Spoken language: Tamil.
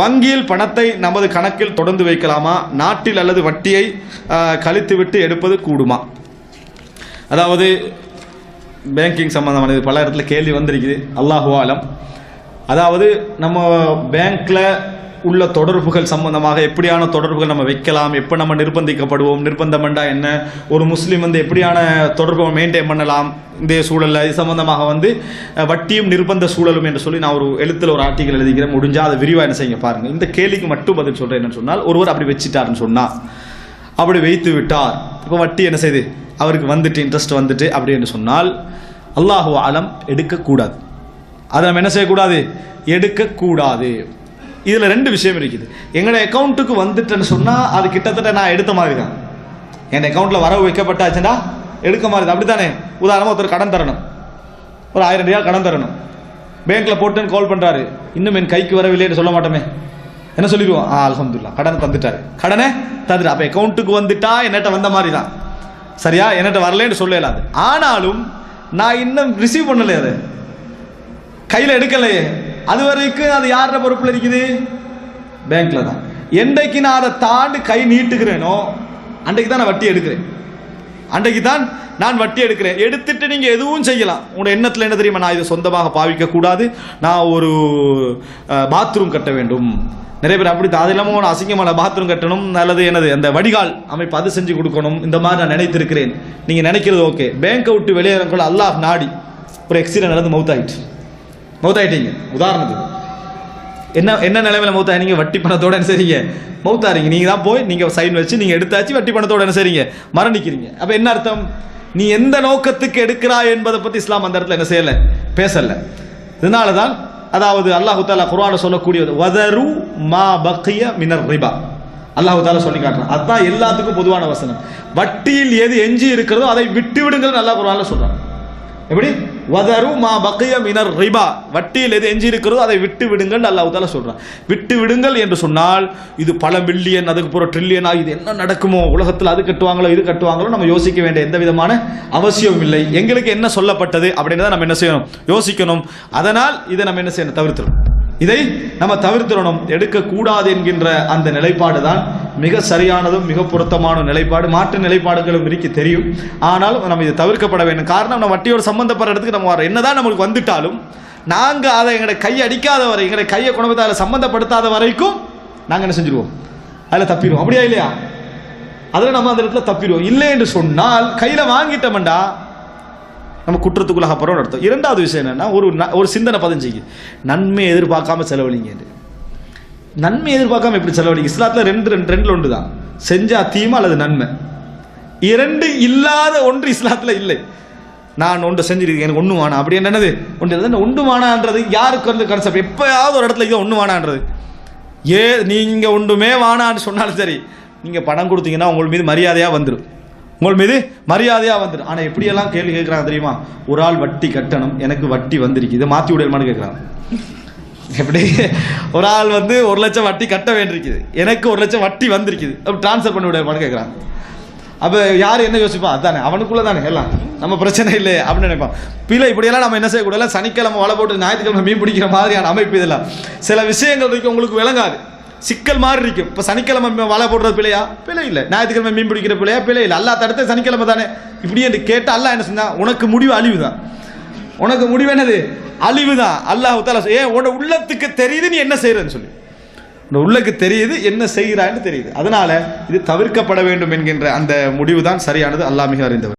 வங்கியில் பணத்தை நமது கணக்கில் தொடர்ந்து வைக்கலாமா? நாட்டில் அல்லது வட்டியை கழித்துவிட்டு எடுப்பது கூடுமா? அதாவது பேங்கிங் சம்மந்தமானது பல இடத்துல கேள்வி வந்திருக்குது. அல்லாஹுவாலம் அதாவது நம்ம பேங்க்ல உள்ள தொடர்புகள் சம்பந்தமாக எப்படியான தொடர்புகள் நம்ம வைக்கலாம் எப்போ நம்ம நிர்பந்திக்கப்படுவோம் நிர்பந்தம்ண்டா என்ன ஒரு முஸ்லீம் வந்து எப்படியான தொடர்பை மெயின்டைன் பண்ணலாம் இந்த சூழலில் இது சம்பந்தமாக வந்து வட்டியும் நிர்பந்த சூழலும் என்று சொல்லி நான் ஒரு எழுத்தில் ஒரு ஆர்டிக்கல் எழுதிக்கிறேன் முடிஞ்சால் அதை விரிவாக என்ன செய்யுங்க பாருங்கள் இந்த கேள்விக்கு மட்டும் பதில் சொல்கிறேன் என்னன்னு சொன்னால் ஒருவர் அப்படி வச்சுட்டாருன்னு சொன்னால் அப்படி வைத்து விட்டார். இப்போ வட்டி என்ன செய்யுது அவருக்கு வந்துட்டு இன்ட்ரெஸ்ட் வந்துட்டு அப்படி என்று சொன்னால் அல்லாஹு அலம் எடுக்கக்கூடாது. அதை நம்ம என்ன செய்யக்கூடாது? எடுக்கக்கூடாது. இதில் ரெண்டு விஷயம் இருக்குது. எங்களோட அக்கௌண்ட்டுக்கு வந்துட்டேன்னு சொன்னால் அது கிட்டத்தட்ட நான் எடுத்த மாதிரி தான் என் அக்கௌண்ட்டில் வரவு வைக்கப்பட்டாச்சுன்னா எடுக்க மாதிரி தான் அப்படி தானே உதாரணமாக ஒருத்தர் கடன் தரணும். ஒரு ஆயிரம் ரூபாய் கடன் தரணும். பேங்க்கில் போட்டுன்னு கால் பண்ணுறாரு இன்னும் என் கைக்கு வரவில்லைன்னு சொல்ல மாட்டோமே. என்ன சொல்லிடுவோம்? ஆ அலமதுல்லா கடனை தந்துட்டாரு. கடனை தந்துட்டு அப்போ அக்கௌண்ட்டுக்கு வந்துட்டா என்னட்ட வந்த மாதிரி தான் சரியா? என்னட்ட வரலன்னு சொல்லலாம் அது. ஆனாலும் நான் இன்னும் ரிசீவ் பண்ணலையே அதை. கையில் எடுக்கலையே. அது வரைக்கும் அது யாரோட பொறுப்பில் இருக்குது? பேங்க்ல தான். என்றைக்கு நான் அதை தாண்டி கை நீட்டுகிறேனோ அன்றைக்கு தான் நான் வட்டி எடுக்கிறேன். அன்றைக்கு தான் நான் வட்டி எடுக்கிறேன். எடுத்துட்டு நீங்க எதுவும் செய்யலாம். உங்களோட எண்ணத்தில் என்ன தெரியுமா? நான் இதை சொந்தமாக பாவிக்க கூடாது. நான் ஒரு பாத்ரூம் கட்ட வேண்டும். நிறைய பேர் அப்படி அது இல்லாமல் ஒரு அசிங்கமான பாத்ரூம் கட்டணும். அல்லது எனது அந்த வடிகால் அமைப்பு அது செஞ்சு கொடுக்கணும். இந்த மாதிரி நான் நினைத்திருக்கிறேன். நீங்கள் நினைக்கிறது ஓகே பேங்கை விட்டு வெளியேறக்குள்ள அல்லாஹ் நாடி. ஒரு எக்ஸிடென்ட் நடந்து மவுத் ஆகிட்டு மௌத்தாயிட்டீங்க. உதாரணத்துக்கு. என்ன என்ன நிலைமையில மௌத்தாயினீங்க? வட்டி பணத்தோட சரிங்க செய்றீங்க மௌத்தாரீங்க நீங்க தான் போய் நீங்க சைன் வச்சு நீங்க எடுத்தாச்சு வட்டி பணத்தோட சரிங்க மரணிக்கிறீங்க. அப்ப என்ன அர்த்தம்? நீ எந்த நோக்கத்துக்கு எடுக்கிறாய் என்பதை பத்தி இஸ்லாம் அந்த இடத்துல என்ன செய்யல? பேசல. இதனால தான் அதாவது அல்லாஹு தாலா குரான சொல்லக்கூடியது வதரு மா பக்கிய மினர் ரிபா. அல்லாஹு தாலா சொல்லி காட்டுறான். அதுதான் எல்லாத்துக்கும் பொதுவான வசனம். வட்டியில் எது எஞ்சி இருக்கிறதோ அதை விட்டு விடுங்கள் நல்லா குர்ஆன்ல சொல்றான். எப்படி? வதரு மா பக்கிய மினர் ரிபா. வட்டியில் எது எஞ்சி இருக்கிறதோ அதை விட்டு விடுங்கள் அல்லாஹ் தாலா விட்டு விடுங்கள் என்று சொன்னால் இது பல மில்லியன் அதுக்கு போகிற ட்ரில்லியன் இது என்ன நடக்குமோ? உலகத்தில் அது கட்டுவாங்களோ இது கட்டுவாங்களோ நம்ம யோசிக்க வேண்டிய எந்த விதமான அவசியமும் இல்லை. எங்களுக்கு என்ன சொல்லப்பட்டது அப்படின்னு நம்ம என்ன செய்யணும்? யோசிக்கணும். அதனால் இதை நம்ம என்ன செய்யணும்? தவிர்த்துடும் இதை நம்ம தவிர்த்திடணும். எடுக்கக்கூடாது என்கின்ற அந்த நிலைப்பாடு தான் மிக சரியானதும் மிக பொருத்தமான நிலைப்பாடு மாற்று நிலைப்பாடுகளும் இருக்கு தெரியும். ஆனாலும் நம்ம இதை தவிர்க்கப்பட வேண்டும். காரணம் நம்ம வட்டியோட சம்மந்தப்படுற இடத்துக்கு நம்ம வரோம் என்னதான் நம்மளுக்கு வந்துட்டாலும் நாங்கள் அதை எங்களை கை அடிக்காத வரை எங்களை கையை குணத்தை அதில் சம்மந்தப்படுத்தாத வரைக்கும் நாங்கள் என்ன செஞ்சிருவோம்? அதில் தப்பிடுவோம். அப்படியா இல்லையா? அதில் நம்ம அந்த இடத்துல தப்பிடுவோம். இல்லை என்று சொன்னால் கையில் வாங்கிட்டோம்டா நம்ம குற்றத்துக்குள்ளாக போகிறோம் அர்த்தம். இரண்டாவது விஷயம் என்னன்னா ஒரு ந- ஒரு சிந்தனை பதிஞ்சிக்கு. நன்மை எதிர்பார்க்காம செலவழிங்க நன்மை எதிர்பார்க்காம எப்படி செலவழிங்க? இஸ்லாத்தில் ரெண்டு ரெண்டு ரெண்டில் ஒன்று தான் செஞ்சா தீமை அல்லது நன்மை? இரண்டு இல்லாத ஒன்று இஸ்லாத்தில் இல்லை. நான் ஒன்று செஞ்சிருக்கேன் எனக்கு ஒன்று வானா அப்படி என்னது? ஒன்று இல்லை. ஒன்று வானான்றது யாருக்கு வந்து கன்செப்ட் எப்போயாவது ஒரு இடத்துல இது ஒன்று வானான்றது ஏ நீங்கள் ஒன்றுமே வானான்னு சொன்னாலும் சரி நீங்கள் பணம் கொடுத்தீங்கன்னா உங்கள் மீது மரியாதையாக வந்துடும் உங்கள் மீது மரியாதையாக வந்துடும் ஆனால் எப்படியெல்லாம் கேள்வி கேட்குறாங்க தெரியுமா? ஒரு ஆள் வட்டி கட்டணும். எனக்கு வட்டி வந்திருக்கு. இதை மாற்றி விடணுமான்னு கேட்குறாங்க. எப்படி? ஒரு ஆள் வந்து ஒரு லட்சம் வட்டி கட்ட வேண்டியிருக்குது. எனக்கு ஒரு லட்சம் வட்டி வந்திருக்குது. அப்போ ட்ரான்ஸ்ஃபர் பண்ணி விடணுமான்னு கேட்குறாங்க அப்போ யார் என்ன யோசிப்பான் அதானே அவனுக்குள்ள தானே எல்லாம். நம்ம பிரச்சனை இல்லை அப்படின்னு நினைப்பான். பிள்ளை இப்படியெல்லாம் நம்ம என்ன செய்யக்கூடாது சனிக்கிழமை வலை போட்டு ஞாயிற்றுக்கிழமை மீன் பிடிக்கிற மாதிரியான அமைப்பு இதெல்லாம். சில விஷயங்கள் இருக்கு உங்களுக்கு விளங்காது. சிக்கல் மாதிரி இருக்கும் இப்போ சனிக்கிழமை வலை போடுறது பிள்ளையா பிள்ளை இல்லை. ஞாயிற்றுக்கிழமை மீன் பிடிக்கிற பிள்ளையா பிள்ளை இல்லை. அல்லா தடுத்து சனிக்கிழமை தானே. இப்படி என்று கேட்டால் அல்லாஹ் என்ன செஞ்சா உனக்கு முடிவு அழிவு தான் உனக்கு முடிவு என்னது? அழிவு தான் அல்லாஹ் தாலா ஏன் உன்னோட உள்ளத்துக்கு தெரியுது நீ என்ன செய்யறன்னு சொல்லி. உன்னோட உள்ளக்கு தெரியுது என்ன செய்கிறான்னு தெரியுது. அதனால இது தவிர்க்கப்பட வேண்டும் என்கின்ற அந்த முடிவு தான் சரியானது. அல்லாஹ் மிக அறிந்தவர்.